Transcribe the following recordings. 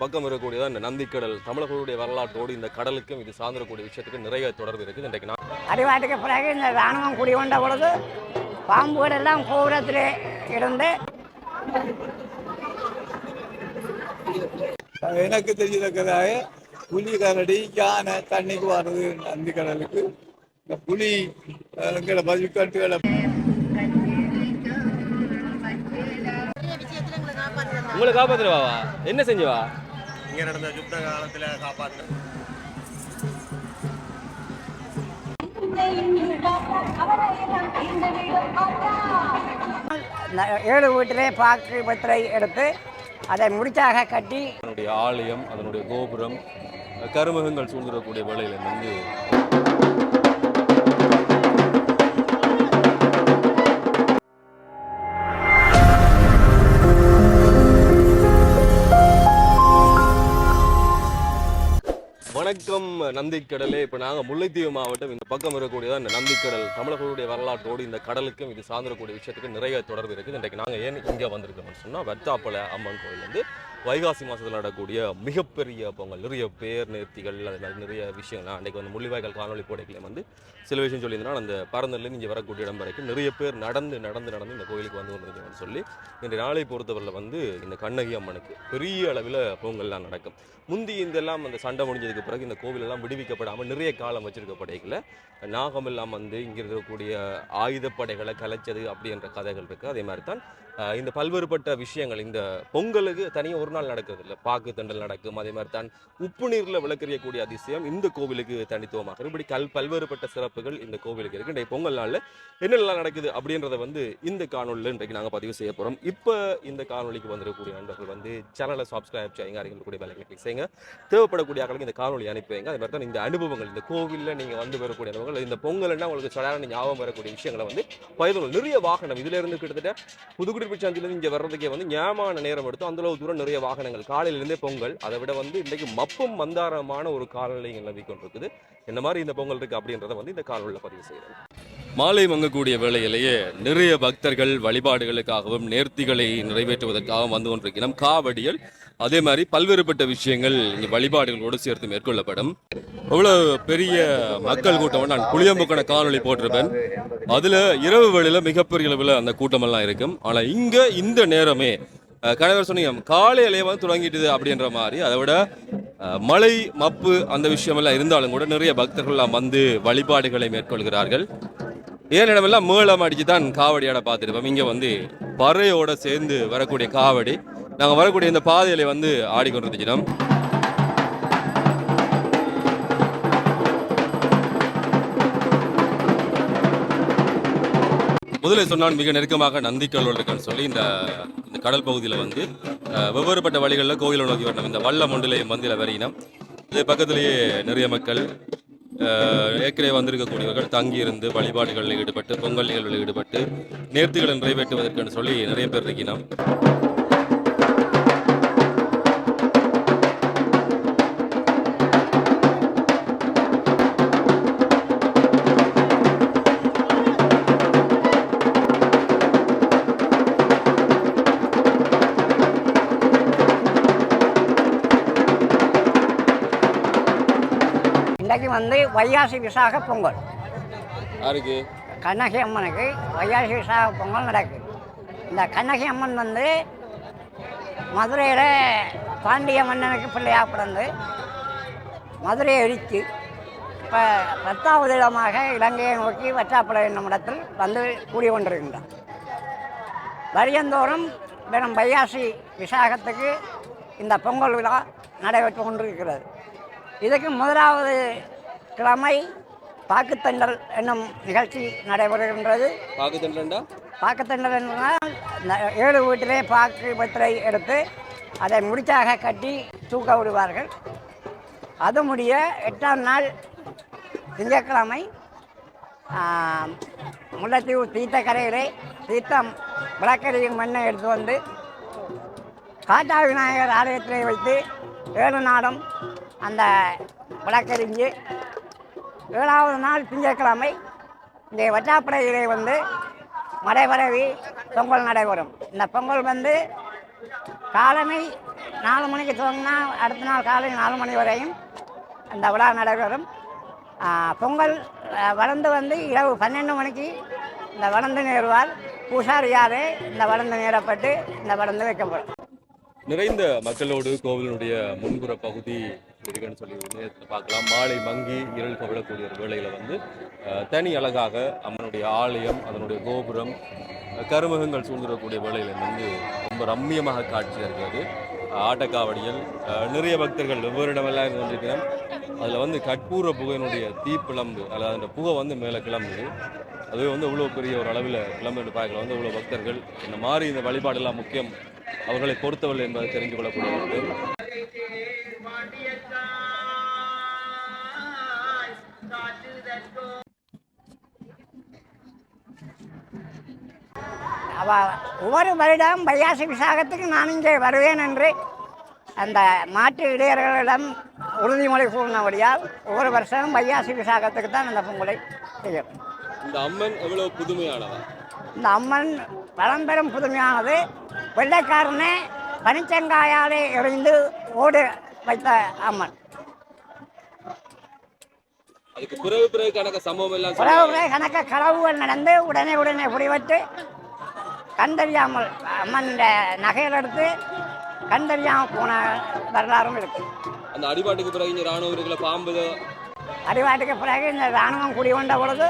பக்கம் இருக்கக்கூடியதான் இந்த நந்திக்கடல் தமிழர்களுடைய வரலாற்றோடு இந்த கடலுக்கும் இது சார்ந்திருக்கக்கூடிய விஷயத்துக்கு நிறைய தொடர்பு இருக்குது. இன்றைக்கு நான் அடிவாட்டுக்கு பிறகு இந்த ராணுவம் குடி கொண்ட பொழுது பாம்புகள் எல்லாம் கோபுரத்திலே இருந்து எனக்கு தெரிஞ்சிருக்கிறதாக புலி கரடி யானை தண்ணிக்கு வர்றது நந்தி கடலுக்கு இந்த புலி மதிக்கட்டுகளை உங்களை காப்பாத்துறவாவா என்ன செஞ்சவா இங்க நடந்த யுத்த காலத்துல இந்த ஏழு வீட்டிலே பாக்கு வெத்தலை எடுத்து அதை முடிச்சாக கட்டி அதனுடைய ஆலயம் அதனுடைய கோபுரம் கருமகங்கள் சூழ்ந்திருக்கக்கூடிய வேளையில வந்து একদম வணக்கம் நந்திக்கடலே இப்போ நாங்கள் முல்லைத்தீவு மாவட்டம் இந்த பக்கம் இருக்கக்கூடியதான் இந்த நந்திக்கடல் தமிழர்களுடைய வரலாற்றோடு இந்த கடலுக்கும் இது சார்ந்திருக்கூடிய விஷயத்துக்கு நிறைய தொடர்பு இருக்குது. இன்றைக்கு நாங்கள் ஏன் இங்கே வந்திருக்கோம்னு சொன்னால் வெத்தாப்பளை அம்மன் கோயில் வந்து வைகாசி மாதத்தில் நடக்கக்கூடிய மிகப்பெரிய பொங்கல். நிறைய பேர் நேர்த்திகள் அது மாதிரி நிறைய விஷயங்கள். அன்றைக்கு வந்து முள்ளிவாய்க்கால் காணொலி போடைகளே வந்து சில விஷயம் சொல்லியிருந்தனால் அந்த பரந்தல்ல இங்கே வரக்கூடிய இடம் வரைக்கும் நிறைய பேர் நடந்து நடந்து நடந்து இந்த கோயிலுக்கு வந்து கொண்டிருக்கணும்னு சொல்லி இந்த நாளை பொறுத்தவரையில் வந்து இந்த கண்ணகி அம்மனுக்கு பெரிய அளவில் பொங்கல்லாம் நடக்கும். முந்தி இதெல்லாம் அந்த சண்டை முடிஞ்சதுக்கு பிறகு இந்த கோவில் எல்லாம் விடுவிக்கப்படாமல் நிறைய காலம் வச்சிருக்க படைகளை. நாகமெல்லாம் வந்து இங்கே இருக்கக்கூடிய ஆயுதப்படைகளை கலைச்சது அப்படின்ற கதைகள் இருக்குது அதே மாதிரி தான் இந்த பல்வேறுபட்ட விஷயங்கள் இந்த பொங்கலுக்கு தனியாக ஒரு நாள் நடக்கிறது இல்லை பாக்கு தண்டல் நடக்கும். அதே மாதிரி தான் உப்பு நீரில் விளக்கறியக்கூடிய அதிசயம் இந்த கோவிலுக்கு தனித்துவமாக. இப்படி கல் பல்வேறுபட்ட சிறப்புகள் இந்த கோவிலுக்கு இருக்கு. இன்றைய பொங்கல் நாளில் என்னெல்லாம் நடக்குது அப்படின்றத வந்து இந்த காணொலியில் இன்றைக்கு நாங்கள் பதிவு செய்ய போகிறோம் இப்போ இந்த காணொலிக்கு வந்திருக்கக்கூடிய நண்பர்கள் வந்து சேனலை சப்ஸ்கிரைப் செய்யுங்க. அறிஞர்களுடைய வேலை கிளிக் செய்யுங்க. தேவைப்படக்கூடிய ஆக்களுக்கு இந்த காணொலி அனுப்பி வைங்க. அதே மாதிரி தான் இந்த அனுபவங்கள் இந்த கோவிலில் நீங்கள் வந்து வரக்கூடிய அனுபவங்கள் இந்த பொங்கல்னா உங்களுக்கு சடாரண ஞாபகம் வரக்கூடிய விஷயங்களை வந்து பயிர்கள் நிறைய வாகனம் இதிலிருந்து கிட்டத்தட்ட புதுக்குடி சந்திலேருந்து இங்கே வர்றதுக்கே வந்து ஞாபகமான நேரம் எடுத்து அந்தளவு தூரம் நிறைய வாகனங்கள் காலையிலேருந்தே பொங்கல். அதை விட வந்து இன்றைக்கு மப்பும் மந்தாரமான ஒரு காலநிலை நிலவி கொண்டிருக்குது என்ன மாதிரி இந்த பொங்கல் இருக்கு அப்படின்றத வந்து இந்த காணொலியில் பதிவு செய்கிறேன் மாலை மங்கக்கூடிய வேளையிலேயே நிறைய பக்தர்கள் வழிபாடுகளுக்காகவும் நேர்த்திகளை நிறைவேற்றுவதற்காகவும் வந்து கொண்டிருக்கிறோம் காவடியல் அதே மாதிரி பல்வேறுபட்ட விஷயங்கள் இங்கே வழிபாடுகளோடு சேர்த்து மேற்கொள்ளப்படும். அவ்வளவு பெரிய மக்கள் கூட்டம் நான் புளியம்புக்கான காணொலி போட்டிருப்பேன். அதுல இரவு வேளையில் மிகப்பெரிய அளவில் அந்த கூட்டமெல்லாம் இருக்கும். ஆனா இங்க இந்த நேரமே கணவர் சொன்னீங்க காலையிலேயே வந்து தொடங்கிட்டுது அப்படின்ற மாதிரி. அதை விட அஹ், மழை மப்பு அந்த விஷயமெல்லாம் இருந்தாலும் கூட நிறைய பக்தர்கள்லாம் வந்து வழிபாடுகளை மேற்கொள்கிறார்கள். ஏனிடமெல்லாம் மேளம் அடிச்சு தான் காவடியாட பார்த்துருப்போம். இங்கே வந்து பறையோட சேர்ந்து வரக்கூடிய காவடி. நாங்கள் வரக்கூடிய இந்த பாதையில வந்து ஆடிக்கொண்டிருந்துச்சினோம் முதலில் சொன்னால் மிக நெருக்கமாக நந்திக்கல் இருக்குன்னு சொல்லி இந்த இந்த கடல் பகுதியில் வந்து வெவ்வேறுபட்ட வழிகளில் கோயிலை நோக்கி வரணும். இந்த வல்ல மண்டலையும் மந்தியில் வரையினோம். இது பக்கத்திலேயே நிறைய மக்கள் ஏற்கனவே வந்திருக்கக்கூடியவர்கள் தங்கியிருந்து வழிபாடுகளில் ஈடுபட்டு பொங்கல் நிகழ்வில் ஈடுபட்டு நேர்த்திகளை நிறைவேற்றுவதற்கு சொல்லி நிறைய பேர் இருக்கணும் வந்து வைகாசி விசாக பொங்கல். யாருக்கு? கண்ணகி அம்மனுக்கு வைகாசி விசாக பொங்கல் நடக்குது இந்த கண்ணகி அம்மன் வந்து மதுரையில் பாண்டிய மன்னனுக்கு பிள்ளையாக பிறந்து மதுரையை எரித்து இப்போ பத்தாவது இடமாக இலங்கையை நோக்கி வற்றாப்பளை என்னும் இடத்தில் வந்து கூடி கொண்டிருக்கின்றார் வருடந்தோறும் வெறும் வைகாசி விசாகத்துக்கு இந்த பொங்கல் விழா நடைபெற்று கொண்டிருக்கிறது. இதுக்கு முதலாவது கிழமை பாக்குத்தண்டல் என்னும் நிகழ்ச்சி நடைபெறுகின்றது. பாக்கு தண்டா பாக்குத்தண்டல் என்றால் ஏழு வீட்டிலே பாக்கு வெத்தலை எடுத்து அதை முடிச்சாக கட்டி தூக்க விடுவார்கள். அது முடிய எட்டாம் நாள் திங்கட்கிழமை முல்லைத்தீவு தீர்த்த கரையிலே தீர்த்தம் விளக்கரியும் மண்ணை எடுத்து வந்து காட்டா விநாயகர் ஆலயத்திலே வைத்து ஏழு நாளும் அந்த விளக்கெறிஞ்சு ஏழாவது நாள் திங்கட்கிழமை இந்த வட்டாப்படையிலே வந்து மடை பரவி பொங்கல் நடைபெறும். இந்த பொங்கல் வந்து காலமை நாலு மணிக்கு துவங்கினா அடுத்த நாள் காலை நாலு மணி வரையும் அந்த விழா நடைபெறும். பொங்கல் வளர்ந்து வந்து இரவு பன்னெண்டு மணிக்கு இந்த வளர்ந்து நேருவார் பூசாரியாரே இந்த வளர்ந்து நேரப்பட்டு இந்த வளர்ந்து வைக்கப்படும். நிறைந்த மக்களோடு கோவிலுடைய முன்புற பகுதி இருக்குன்னு சொல்லி நேரத்தில் பார்க்கலாம். மாலை மங்கி இருள் கவிழக்கூடிய ஒரு வேளையில் வந்து தனி அழகாக அம்மனுடைய ஆலயம் அதனுடைய கோபுரம் கருமகங்கள் சூழ்ந்திருக்கக்கூடிய வேளையில் வந்து ரொம்ப ரம்மியமாக காட்சியாக இருக்கிறது. ஆட்டக்காவடியில் நிறைய பக்தர்கள் வெவ்வேறு இடமெல்லாம் இருந்து கொண்டிருக்கிறோம் அதில் வந்து கற்பூர புகையினுடைய தீப்பிளம்பு அல்லது அந்த புகை வந்து மேலே கிளம்புது. அதுவே வந்து இவ்வளோ பெரிய ஒரு அளவில் கிளம்பு பார்க்கல வந்து இவ்வளோ பக்தர்கள் இந்த மாதிரி இந்த வழிபாடெல்லாம் முக்கியம். அவர்களை பொறுத்தவரை என்பதை தெரிஞ்சு கொள்ளக்கூடிய அவ ஒவ்வொரு வருடம் வைகாசி விசாகத்துக்கு நான் இங்கே வருவேன் என்று அந்த மாற்று இடையர்களிடம் உறுதிமொழி கூறினபடியால் ஒவ்வொரு வருஷமும் வைகாசி விசாகத்துக்கு தான் அந்த பொங்கலை செய்யும். இந்த அம்மன் எவ்வளவு புதுமையானவா? இந்த அம்மன் பழம்பெரும் புதுமையானது. வெள்ளைக்காரனே பனிச்சங்காயாலே எறிந்து ஓடு வைத்த அம்மன். அதுக்கு பிறகு பிறகு கணக்க சம்பவம் எல்லாம் உறவுகளை கணக்க களவுகள் நடந்து உடனே உடனே பிடிபட்டு கண்டறியாமல் அம்மன் நகைகள் எடுத்து கண்டறியாமல் போன வரலாறும் இருக்கு. அந்த அடிபாட்டுக்கு பிறகு இங்க ராணுவ பாம்பு இதோ. அடிவாட்டுக்கு பிறகு இந்த இராணுவம் குடிகொண்ட பொழுது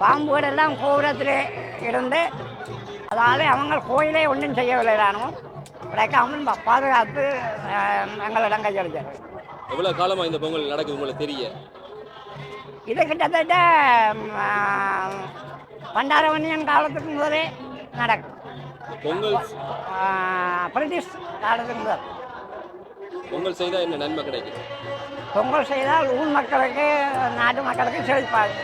பாம்புகள் எல்லாம் கோபுரத்திலே இருந்து அதால் அவங்க கோயிலே ஒன்றும் செய்யவில்லை இராணுவம். கிடைக்காமல் பாதுகாத்து எங்களிடம் கையெழுத்தார் எவ்வளவு காலமா இந்த பொங்கல் நடக்குது உங்களுக்கு தெரிய? இது கிட்டத்தட்ட ம், பண்டாரவன்னியன் காலத்துக்கு முதலே நடக்கும். பொங்கல். காலத்துக்கு முதல் பொங்கல் செய்தா என்ன நன்மை கிடைக்கும்? பொங்கல் செய்தால் ஊர் மக்களுக்கு நாட்டு மக்களுக்கு செழிப்பாது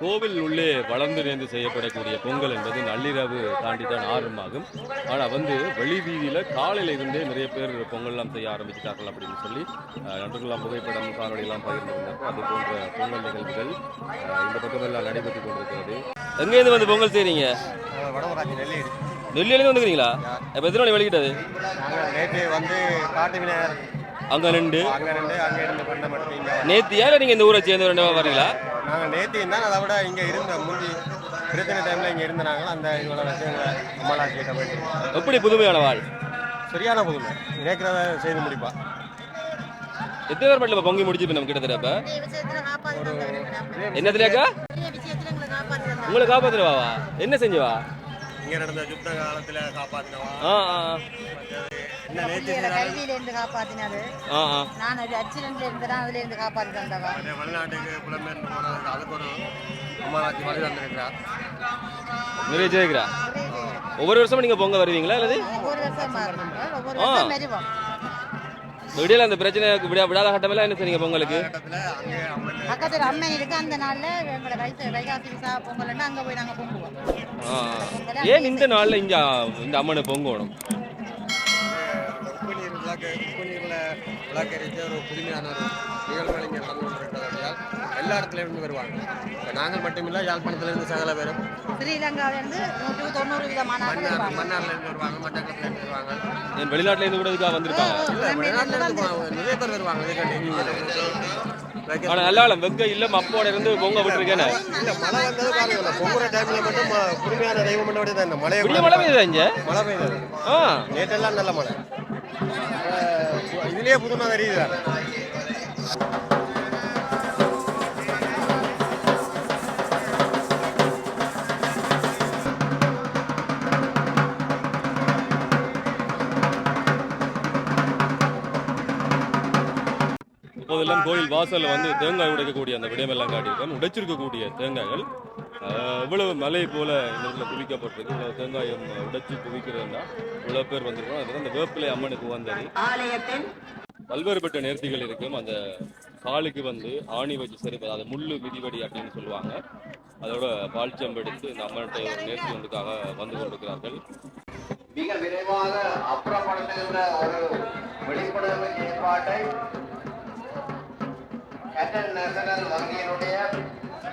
கோவில் உள்ளே வளர்ந்து நேர்ந்து செய்யப்படக்கூடிய பொங்கல் என்பது நள்ளிரவு தாண்டி தான் ஆரம்பமாகும். ஆனால் வந்து வெளி வீதியில் காலையில இருந்தே நிறைய பேர் பொங்கல்லாம் செய்ய ஆரம்பிச்சிட்டார்கள் அப்படின்னு சொல்லி அஹ், நண்பர்கள்லாம் புகைப்படம் காணொலியெல்லாம் பகிர்ந்திருந்தார்கள் அது போன்ற பொங்கல் நிகழ்வுகள் இந்த பக்கமெல்லாம் நடைபெற்றுக் கொண்டிருக்கிறது. எங்கேருந்து வந்து பொங்கல் நெல்லி நெல்லியிலேருந்து வந்துக்கிறீங்களா? இப்போ எத்தனை மணி வெளிக்கிட்டது நேற்று வந்து காட்டு விநாயகர் அங்கே நின்று அங்கே இருந்து அங்கே இருந்து பண்ண மட்டும் இங்கே நேத்தியா இல்லை நீங்கள் இந்த ஊரை சேர்ந்து ரெண்டு வரீங்களா? நாங்கள் நேற்று இருந்தால் அதை விட இங்கே இருந்த முந்தி பிரச்சனை டைமில் இங்கே இருந்தாங்க அந்த இதோட வச்சு எங்களை அம்மாளாச்சிட்ட போயிட்டு. எப்படி புதுமையான வாழ்? சரியான புதுமை. நினைக்கிறத செய்து முடிப்பா. எத்தனை பேர் மட்டும் பொங்கி முடிச்சு நம்ம கிட்டத்தட்ட என்னதுலக்கா உங்களை காப்பாத்துறவாவா என்ன செஞ்சவா? இங்கே நடந்த யுத்த காலத்தில் காப்பாற்றினவா கைதியில இருந்து காப்பாத்தினாரு. நான் ஒரு ஆக்சிடென்ட்ல இருந்தேன் அதுல இருந்து காப்பாத்தி தந்தவா? அதே வெளிநாட்டுக்கு புலம்பெயர்ந்து போனதுக்கு அதுக்கு ஒரு அம்மாளாச்சி வழி தந்திருக்கிறார். நிறைய ஜெயிக்கிறா ஒவ்வொரு வருஷமும் நீங்க பொங்க வருவீங்களா அல்லது? ஒவ்வொரு வருஷம்? ஒவ்வொரு வருஷம் விடியல அந்த பிரச்சனை விடா விடாத கட்டமெல்லாம் என்ன செய்றீங்க பொங்கலுக்கு? கட்டத்தில் அங்கே அம்மன் பக்கத்துல அம்மன் இருக்கு அந்த நாள்ல எங்களை வைகாசி விசா பொங்கல்னா அங்க போய் நாங்க பொங்குவோம். ஏன் இந்த நாள்ல இங்க இந்த அம்மனை பொங்கணும்? விளக்கரித்து ஒரு புதுமையான ஒரு நிகழ்வுகள் இங்கே நடந்து கொண்டிருக்கிறதால் எல்லா இடத்துல இருந்து வருவாங்க. இப்போ நாங்கள் மட்டுமில்லை யாழ்ப்பாணத்திலிருந்து சகல பேரும். ஸ்ரீலங்காவில இருந்து நூற்றுக்கு தொண்ணூறு விதமான ஆட்கள் மன்னார் இருப்பாங்க. மன்னார்ல இருந்து வருவாங்க மட்டக்களத்துல இருந்து வருவாங்க. என் வெளிநாட்டுல இருந்து கூட இதுக்காக வந்திருக்காங்க? இல்ல வெளிநாட்டுல இருந்து போவாங்க. நிறைய பேர் வருவாங்க இதுக்காண்டி. ஆனா நல்ல காலம் வெக்க இல்ல அப்போட இருந்து பொங்க விட்டுருக்கேன் இல்ல மழை வந்தது பாருங்க பொங்குற டைம்ல மட்டும் ம- புதுமையான தெய்வம் பண்ண தான் இந்த விடிய மழை பெய்யுதா இங்க? மழை பெய்யுது நேற்றெல்லாம் நல்ல மழை. இதுலயே புதுமை தெரியுது இப்போதெல்லாம் கோயில் வாசல்ல வந்து தேங்காய் உடைக்கக்கூடிய அந்த விடயமெல்லாம் காட்டியிருக்கேன் உடைச்சிருக்கக்கூடிய தேங்காய்கள். இவ்வளவு மலை போல இந்த இடத்துல குவிக்கப்பட்டிருக்கு. இவ்வளவு தேங்காயை உடைச்சு குவிக்கிறதுனா இவ்வளவு பேர் வந்திருக்கோம். அதுதான் அந்த வேப்பிலை அம்மனுக்கு வந்தது. பல்வேறுபட்ட நேர்த்திகள் இருக்கும். அந்த காலுக்கு வந்து ஆணி வச்சு செருப்பு அது முள்ளு மிதிவடி அப்படின்னு சொல்லுவாங்க. அதோட பால்ச்சம்பு எடுத்து இந்த அம்மன்கிட்ட ஒரு நேர்த்தி ஒன்றுக்காக வந்து கொண்டிருக்கிறார்கள். மிக விரைவாக அப்புறப்படுத்துகின்ற ஒரு விழிப்புணர்வு ஏற்பாட்டை நேஷனல் வங்கியினுடைய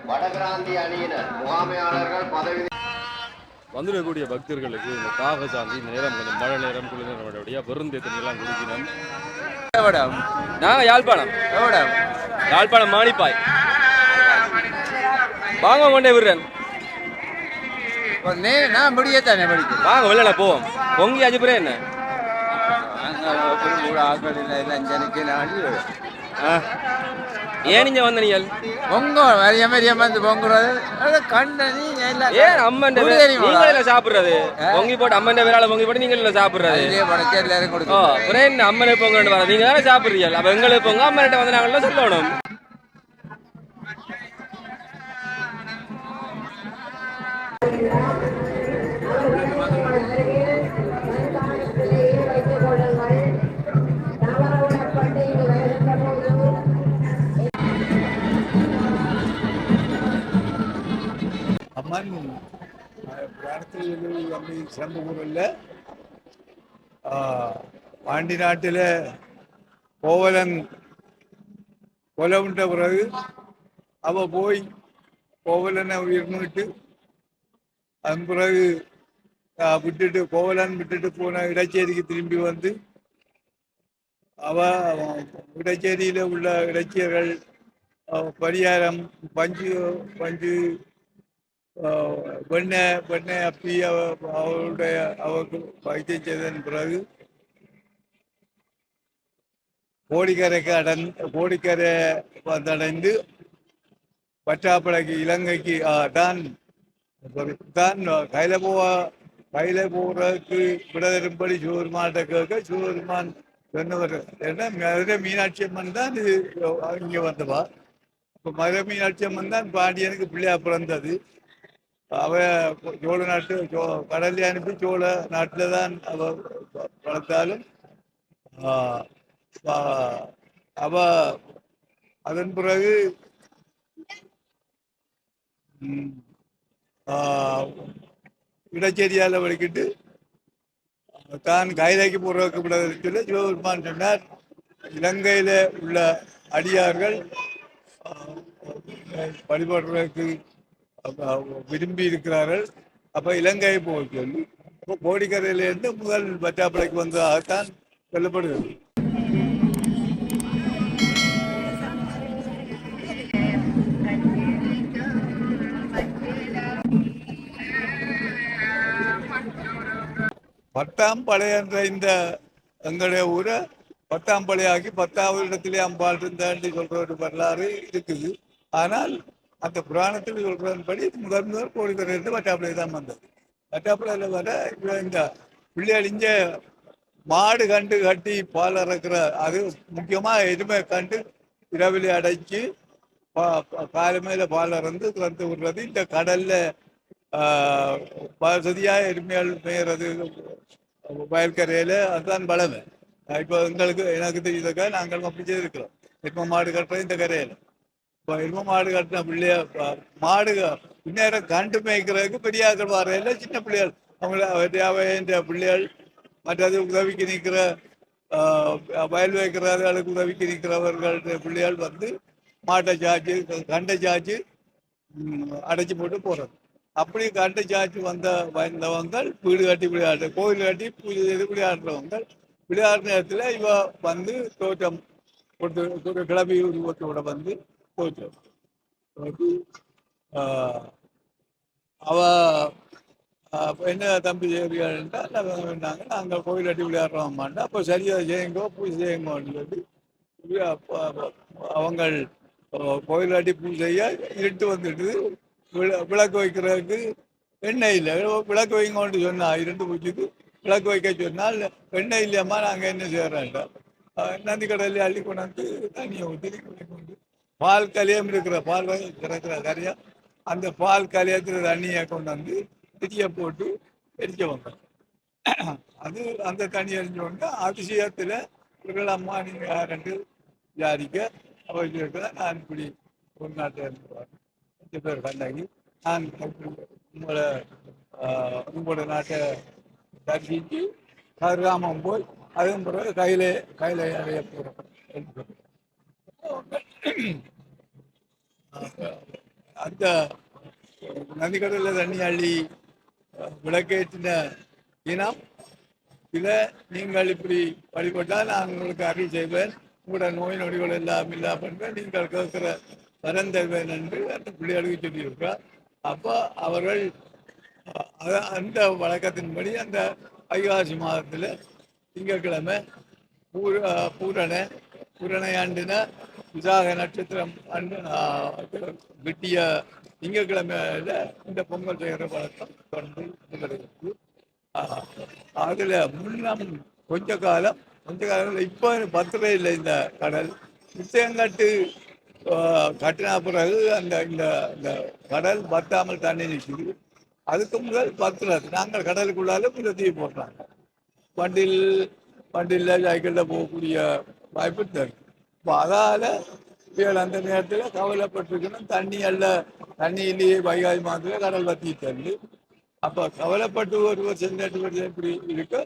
வடகிராந்தி அணியினர் முகாமையாளர்கள் பதவி வந்திருக்கக்கூடிய பக்தர்களுக்கு இந்த தாக சாந்தி இந்த நேரம் கொஞ்சம் மழை நேரம் குளிர் நேரம் பெருந்தே தண்ணியெல்லாம் குடிக்கணும். நாங்க யாழ்ப்பாணம். யாழ்ப்பாணம் மாணிப்பாய். வாங்க கொண்டே விடுறேன். நான் முடியத்தானே படிக்கிறேன் வாங்க வெளில போவோம். பொங்கி அஜிபுரே என்ன? ஆக்கள் எல்லாம் ஜனிக்கு ஆ. ஏன் இங்க வந்த நீங்கள்? பொங்க வரிய மாதிரி வந்து பொங்குறது. அது கண்ட நீ எல்லாம் ஏன் அம்மன் குடி தெரியுமா? நீங்க இல்ல சாப்பிடுறது? பொங்கி போட்டு அம்மன் விரால பொங்கி போட்டு நீங்க இல்ல சாப்பிடுறது? எல்லாரும் கொடுக்கும் அப்புறம் என்ன அம்மனை பொங்கல் வர நீங்க தானே சாப்பிடுறீங்க அப்ப எங்களுக்கு பொங்க அம்மன்கிட்ட வந்து நாங்கள சொல்லணும். அம்மன் பிராணத்தில் அம்மி சிறந்த ஊர் இல்லை பாண்டி நாட்டில் கோவலன் கொலை உண்ட பிறகு அவ போய் கோவலனை உயிர்ந்துட்டு அதன் பிறகு விட்டுட்டு கோவலன் விட்டுட்டு போன இடச்சேரிக்கு திரும்பி வந்து அவ இடச்சேரியில் உள்ள இடைச்சியர்கள் ஆ, பரிகாரம் பஞ்சு பஞ்சு ஆஹ் வெண்ணெய் வெண்ணெய் அப்பி அவ அவருடைய அவருக்கு வைத்தியம் செய்ததன் பிறகு கோடிக்கரைக்கு அடன் கோடிக்கரை வந்தடைந்து பற்றாப்படைக்கு இலங்கைக்கு ஆஹ், தான் தான் கையில போவ கையில போறதுக்கு விட தரும்படி சிவபெருமான்கிட்ட கேட்க சிவபெருமான் சொன்னவர். ஏன்னா மதுரை மீனாட்சி அம்மன் தான் இது இங்கே வந்தவா. இப்போ மதுரை மீனாட்சி அம்மன் தான் பாண்டியனுக்கு பிள்ளையா பிறந்தது. அவ சோழ நாட்டு சோ கடல்ல அனுப்பி சோழ நாட்டில் தான் அவ வ- வளர்த்தாலும் அவ அதன் பிறகு இடச்சேரியால் வலிக்கிட்டு தான் கைதாக்கி போறதுக்கு விடாதுன்னு சொல்லி சிவபெருமான் சொன்னார் இலங்கையில் உள்ள அடியார்கள் வழிபடுறதுக்கு விரும்பி இருக்கிறார்கள். அப்ப இலங்கை போக சொல்லி அப்போ கோடிக்கரையிலிருந்து முதல் பற்றாப்படைக்கு வந்ததாகத்தான் சொல்லப்படுகிறது. பத்தாம் படை என்ற இந்த எங்களுடைய ஊரை பத்தாம் படையாக்கி பத்தாவது இடத்திலே அம்பாள் இருந்தாண்டு சொல்ற ஒரு வரலாறு இருக்குது. ஆனால் அந்த புராணத்தில் சொல்றதன்படி முதல் முதல் கோழிக்கரையிலிருந்து இருந்து தான் வந்தது. பட்டாப்பிளையில வர இந்த பிள்ளைகள் இங்கே மாடு கண்டு கட்டி பால் இறக்குற அது முக்கியமாக எதுவுமே கண்டு இரவிலே அடைச்சி பா- காலை பால் இறந்து திறந்து விடுறது. இந்த கடல்ல வசதியாக எருமையால் மேயறது வயல்கரையில் அதுதான் பலமை இப்போ எங்களுக்கு எனக்கு தெரியுதக்கா நாங்கள் அப்படி செய்திருக்கிறோம். இப்போ மாடு கட்டுறது இந்த கரையில். எரும மாடு கட்டின பிள்ளைய ப- மாடு பின்னேரம் கண்டு மேய்க்கிறதுக்கு பெரியாக்கள் வரையில சின்ன பிள்ளைகள். அவங்கள அவன் பிள்ளைகள் மற்றது உதவிக்கு நிற்கிற வயல் வைக்கிறவர்களுக்கு உதவிக்கு நிற்கிறவர்கள் பிள்ளைகள் வந்து மாட்டை சாய்ச்சி கண்டை சாய்ச்சி அடைச்சி போட்டு போகிறது அப்படி கண்டை சாய்ச்சி வந்த வந்தவங்க வீடு கட்டி விளையாடு கோயில் கட்டி பூஜை செய்து விளையாடுறவங்க விளையாடுற நேரத்தில் இவ வந்து தோட்டம் கொடுத்து கிளம்பி உருவத்தோட வந்து தோட்டம் ஆஹ், அவ என்ன தம்பி செய்வீங்கன்ட்டா வேண்டாங்க நாங்கள் கோயில் அடி விளையாடுறோமாண்டா அப்போ சரியா செய்யுங்கோ பூஜை செய்யுங்கோன்னு சொல்லி அப்ப- அவங்க கோயில் அடி பூஜைய செய்ய இருட்டு வந்துட்டு விளக்கு வைக்கிறதுக்கு எண்ணெய் இல்லை. விளக்கு வைங்கோன்னு சொன்னா இருண்டு பூச்சிக்கு விளக்கு வைக்க சொன்னால் எண்ணெய் இல்லையம்மா நாங்கள் என்ன செய்கிறோம்டா அஹ், நந்தி கடலில் அள்ளி கொண்டாந்து தண்ணியை ஊற்றி கொண்டு பால் கலியம் இருக்கிற பால் வகை கிடக்கிற அந்த பால் கலியத்தில் தண்ணியை கொண்டு வந்து திரிய போட்டு எரிக்க வந்தோம் அது அந்த தண்ணி எரிஞ்ச அதிசயத்தில் இவர்கள் அம்மா நீங்கள் யாருன்னு ஜாதிக்க அவர்களுக்கு நான் இப்படி ஒரு நாட்டில் இருந்து அஞ்சு பேர் கண்டாங்கி நான் உங்களை உங்களோட நாட்டை தரிசித்து கருகாமம் போய் அதன் பிறகு கையில கையில அடைய போகிறோம் அந்த நதிக்கடலில் தண்ணி அள்ளி விளக்கேற்றின இனம். இதை நீங்கள் இப்படி வழிபட்டால் நான் உங்களுக்கு அருள் செய்வேன். உங்களோட நோய் நொடிகள் எல்லாம் இல்லா பண்ணுவேன். நீங்கள் கேட்கிற வரம் தருவேன் என்று அந்த பிள்ளைகளுக்கு சொல்லியிருக்கிறார். அப்போ அவர்கள் அந்த வழக்கத்தின்படி அந்த ஐகாசி மாதத்தில் திங்கட்கிழமை பூர பூரண பூரணையாண்டின விசாக நட்சத்திரம் அண்டு வெட்டிய திங்கட்கிழமையில் இந்த பொங்கல் செய்கிற வழக்கம் தொடர்ந்து நிகழ்கிறது. அதில் முன்னம் கொஞ்ச காலம் கொஞ்ச காலம் இப்போ பத்திரம் இல்லை இந்த கடல். நிச்சயங்காட்டு கட்டின பிறகு அந்த இந்த இந்த கடல் பத்தாமல் தண்ணி நிற்குது. அதுக்கு முதல் பத்திரம் நாங்கள் கடலுக்குள்ளாலும் இந்த தீ போடுறாங்க வண்டியில் வண்டியில் சைக்கிளில் போகக்கூடிய வாய்ப்பு இருக்குது இப்போ அதால் இவள் அந்த நேரத்தில் கவலைப்பட்டிருக்கணும். தண்ணி அல்ல தண்ணி இல்லையே வைகாய் மாதத்தில் கடல் வத்தி தள்ளி. அப்போ கவலைப்பட்டு ஒருவர் சென்றது வருது எப்படி இருக்கு.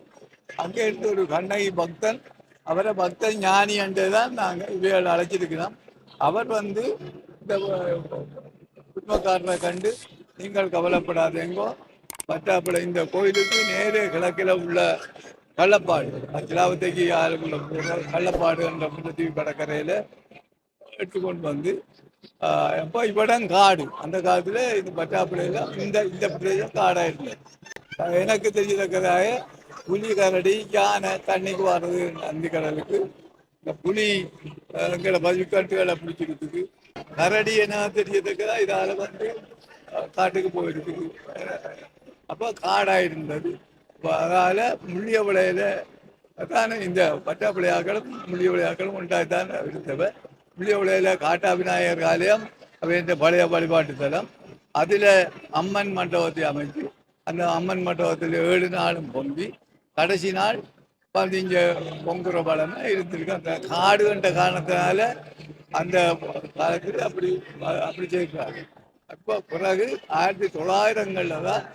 அங்கே இருந்து ஒரு கண்ணகி பக்தன் அவரை பக்தன் ஞானி என்று தான் நாங்கள் இவைகள் அழைச்சிருக்கிறோம். அவர் வந்து இந்த குடும்பக்காரரை கண்டு நீங்கள் கவலைப்படாதீங்கோ மற்றாப்புல இந்த கோயிலுக்கு நேரே கிழக்கில் உள்ள கள்ளப்பாடு. அச்சிலாவத்தைக்கு ஆளுக்குள்ள போகிற கள்ளப்பாடு என்ற முன்னத்தீவு கடற்கரையில் எடுத்துக்கொண்டு வந்து எப்போ அப்போ இவ்விடம் காடு அந்த காலத்தில் இந்த பட்டாப்புலையில் இந்த இந்த பிரதேசம் காடாக இருந்தது எனக்கு தெரியத்தக்கதாக புலி கரடி யானை தண்ணிக்கு வர்றது நந்தி கடலுக்கு இந்த புலி எங்களை பதிவுக்காட்டுகளை பிடிச்சிருக்கு கரடி என்ன தெரியத்தக்கதா இதால் வந்து காட்டுக்கு போயிருக்குது அப்போ காடாக இருந்தது அப்போ முள்ளிய விளையில அதான இந்த பட்டா பட்டாப்பிள்ளையாக்களும் முள்ளிய விளையாக்களும் உண்டாய்த்தான் இருந்தவ. முள்ளிய விளையில காட்டா விநாயகர் ஆலயம் அவன் பழைய வழிபாட்டு தலம். அதில் அம்மன் மண்டபத்தை அமைத்து அந்த அம்மன் மண்டபத்தில் ஏழு நாளும் பொங்கி கடைசி நாள் பதிஞ்ச பொங்குற பழமே இருந்திருக்கு. அந்த காடு என்ற காரணத்தினால அந்த காலத்தில் அப்படி அப்படி செய்கிறாங்க. அப்போ பிறகு ஆயிரத்தி தொள்ளாயிரங்களில் தான்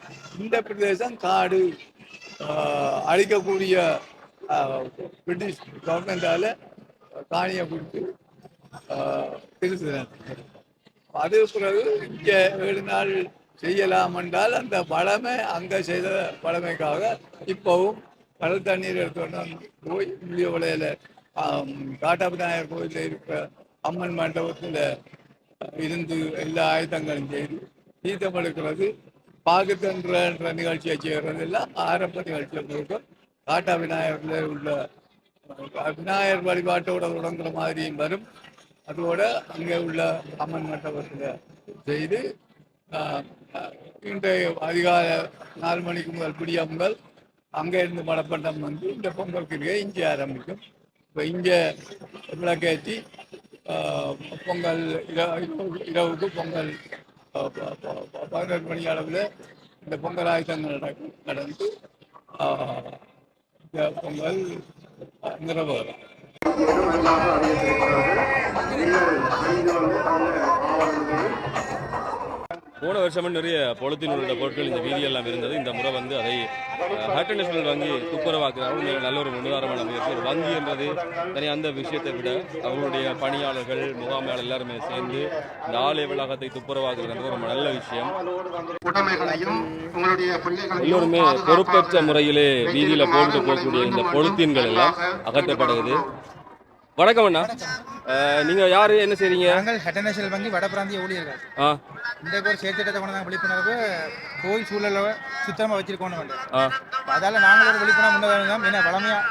இந்த பிரதேசம் காடு அழிக்கக்கூடிய ஆஹ், பிரிட்டிஷ் கவர்மெண்டால காணியை கொடுத்து திருத்தினார் அது பிறகு இங்கே ஏழு நாள் செய்யலாம் என்றால் அந்த பழமை அங்கே செய்த பழமைக்காக இப்போவும் கடல் தண்ணீர் எடுத்தோன்னா போய் முள்ளிய உலையில் காட்டாபிநாயகர் கோயிலில் இருக்கிற அம்மன் மண்டபத்தில் இருந்து எல்லா ஆயுதங்களும் செய்து தீர்த்தம் எடுக்கிறது. பாகுத்தன்ற என்ற நிகழ்ச்சியை செய்கிறதெல்லாம் ஆரம்ப நிகழ்ச்சியில் முழுக்க காட்டா விநாயகரில் உள்ள விநாயகர் வழிபாட்டோட தொடங்குற மாதிரியும் வரும். அதோட அங்கே உள்ள அம்மன் மண்டபத்தில் செய்து இன்றைய அதிகாலை நாலு மணிக்கு முதல் பிடியா முதல் அங்கே இருந்து மடப்பண்டம் வந்து இந்த பொங்கல் கிரியை இங்கே ஆரம்பிக்கும். இப்போ இங்கே விளக்கேற்றி பொங்கல் இரவு- இரவுக்கு பொங்கல் பதினோரு மணி அளவில் இந்த பொங்கல் ஆயுதங்கள் நடக்கும். நடந்து இந்த பொங்கல் ஆஹ், நிறைவேறும் போன வருஷமும் நிறைய பொழுத்தின் உள்ள பொருட்கள் இந்த வீதியெல்லாம் இருந்தது. இந்த முறை வந்து அதை நேஷனல் வங்கி துப்புரவாக்குறாங்க நல்ல ஒரு முன்னுதாரணமான முயற்சி. ஒரு வங்கி என்றது தனி அந்த விஷயத்தை விட அவர்களுடைய பணியாளர்கள் முகாமையாளர் எல்லாருமே சேர்ந்து இந்த ஆலய வளாகத்தை துப்புரவாக்குறது ஒரு நல்ல விஷயம். எல்லோருமே பொறுப்பற்ற முறையிலே வீதியில போட்டு போகக்கூடிய இந்த பொழுத்தீன்கள் எல்லாம் அகற்றப்படுகிறது. வணக்கம் அண்ணா. நீங்க யாரு? என்ன செய்றீங்க? நாங்கள் ஹெட்டநேஷனல் வங்கி வட பிராந்திய ஊழியர்கள். இன்றைக்கு ஒரு செயற்திட்டத்தை கொண்டு நாங்கள் விழிப்புணர்வு கோயில் சூழலை சுத்தமாக வச்சிருக்கோம் அதால் நாங்கள் ஒரு விழிப்புணர்வு முன்னதாக ஏன்னா வளமையாக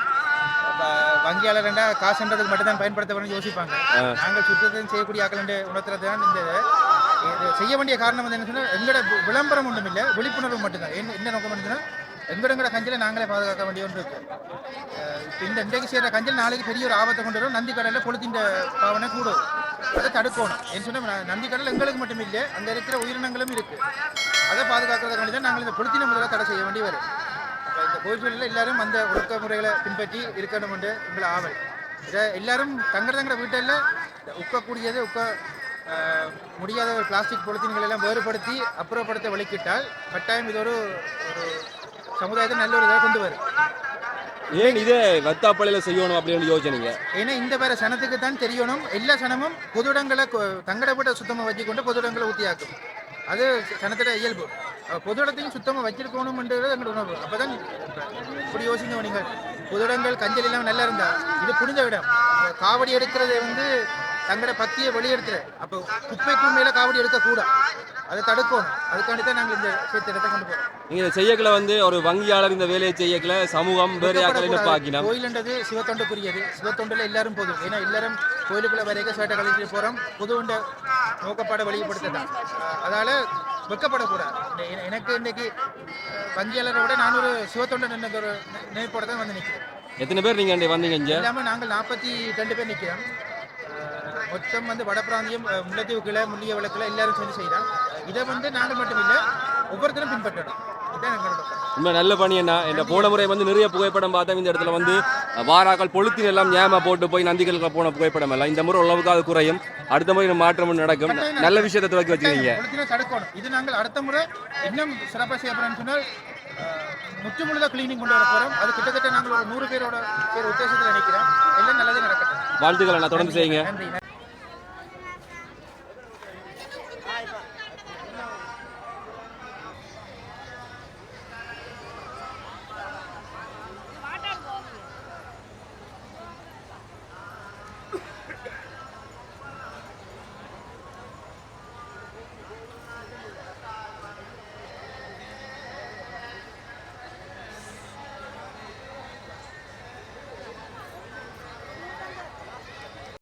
வங்கியாளர் காசுன்றதுக்கு மட்டும்தான் பயன்படுத்தப்படும் யோசிப்பாங்க. நாங்கள் சுத்தத்தையும் செய்யக்கூடிய ஆக்கள் உணர்த்துறது தான் இந்த செய்ய வேண்டிய காரணம் வந்து என்ன சொன்னால் எங்களோட விளம்பரம் ஒன்றும் இல்லை விழிப்புணர்வு மட்டும்தான். என்ன என்ன நோக்கம் சொன்னால் எங்கடங்கட கஞ்சலை நாங்களே பாதுகாக்க வேண்டிய ஒன்று இருக்கு. இப்போ இந்த இன்றைக்கு செய்கிற கஞ்சல் நாளைக்கு பெரிய ஒரு ஆபத்தை கொண்டு வரும். நந்தி கடலில் பொழுத்தின் பாவனை கூடும். அதை தடுக்கணும். ஏன்னு சொன்னால் நந்தி கடல் எங்களுக்கு மட்டும் இல்லை அங்கே இருக்கிற உயிரினங்களும் இருக்குது அதை பாதுகாக்கிறதுக்காண்டி தான் நாங்கள் இந்த கொளுத்தின முதல்ல தடை செய்ய வேண்டி வரும். அப்ப இந்த கோயில் சூழலில் எல்லாரும் அந்த ஒழுக்க முறைகளை பின்பற்றி இருக்கணும் என்று எங்களை ஆவல். இதை எல்லாரும் தங்கட தங்கிற வீட்டில் உக்கக்கூடியது உக்க முடியாத ஒரு பிளாஸ்டிக் பொலித்தீன்கள் எல்லாம் வேறுபடுத்தி அப்புறப்படுத்த வழிக்கிட்டால் கட்டாயம் இது ஒரு ஒரு சமுதாயத்தை நல்ல ஒரு இதாக கொண்டு வரும் ஏன் இதே வத்தாப்பள்ளியில செய்யணும் அப்படின்னு யோசனைங்க ஏன்னா இந்த வேற சனத்துக்கு தான் தெரியணும். எல்லா சனமும் பொது இடங்களை தங்கட வீட்டை சுத்தமாக வச்சுக்கொண்டு பொது இடங்களை ஊற்றியாக்கும் அது சனத்தோட இயல்பு. அப்ப பொது இடத்தையும் சுத்தமாக வச்சிருக்கணும்ன்றது எங்களோட உணர்வு. அப்பதான் இப்படி யோசிங்க நீங்கள். பொது இடங்கள் கஞ்சல் இல்லாமல் நல்லா இருந்தா. இது புனித இடம். அப்ப காவடி எடுக்கிறதை வந்து தங்கட பத்தியை வெளியெடுத்துரு. அப்போ குப்பைக்கு மேல காவடி எடுக்கக்கூடாது அதை தடுக்கணும். அதுக்காண்டி தான் நாங்கள் இந்த சேர்த்து இடத்தை கொண்டு போகிறோம் நீங்க இதை செய்யக்கல வந்து ஒரு வங்கியாளர் இந்த வேலையை செய்யக்கல சமூகம் வேற யாக்களை பாக்கினோம். கோயில்ன்றது சிவத்தொண்டுக்குரியது. சிவத்தொண்டுல எல்லாரும் போதும் ஏன்னா எல்லாரும் கோயிலுக்குள்ள வரைக்கும் சேட்டை கழிச்சு போறோம். புதுவுண்ட நோக்கப்பாட வெளிப்படுத்ததான் அதால வெக்கப்படக்கூடாது. எனக்கு இன்னைக்கு வங்கியாளரை விட நான் ஒரு சிவத்தொண்டன் என்ற ஒரு நினைப்போட தான் வந்து நிற்கிறேன் எத்தனை பேர் நீங்க அன்றைய வந்தீங்க இங்க? இல்லாம நாங்கள் நாற்பத்தி ரெண்டு பேர் நிற்கிறோம் மொத்தம் வந்து வடபிராந்தியம் முல்லைத்தீவு கிளை முள்ளிய விளக்குல எல்லாரும் சேர்ந்து செய்கிறோம் இதை வந்து நாங்கள் மட்டும் இல்லை ஒவ்வொருத்தரும் பின்பற்றணும். எங்களோட. உண்மை நல்ல பணி என்ன இந்த போன முறை வந்து நிறைய புகைப்படம் பார்த்தா இந்த இடத்துல வந்து வாராக்கள் பொழுத்தின் எல்லாம் ஞாபக போட்டு போய் நந்திகளுக்கு போன புகைப்படம் எல்லாம். இந்த முறை ஓரளவுக்கு அது குறையும். அடுத்த முறை மாற்றம் நடக்கும். நல்ல விஷயத்தை துவக்கி வச்சிருக்கீங்க. தடுக்கணும். இது நாங்கள் அடுத்த முறை இன்னும் சிறப்பாக செய்ய போறோம்னு சொன்னால் அஹ், முற்று முழுதாக கிளீனிங் கொண்டு வர போறோம். அது கிட்டத்தட்ட நாங்கள் ஒரு நூறு பேரோட பேர் உத்தேசத்தில் நினைக்கிறோம். எல்லாம் நல்லதே நடக்கட்டும். வாழ்த்துக்களை நான் தொடர்ந்து செய்யுங்க.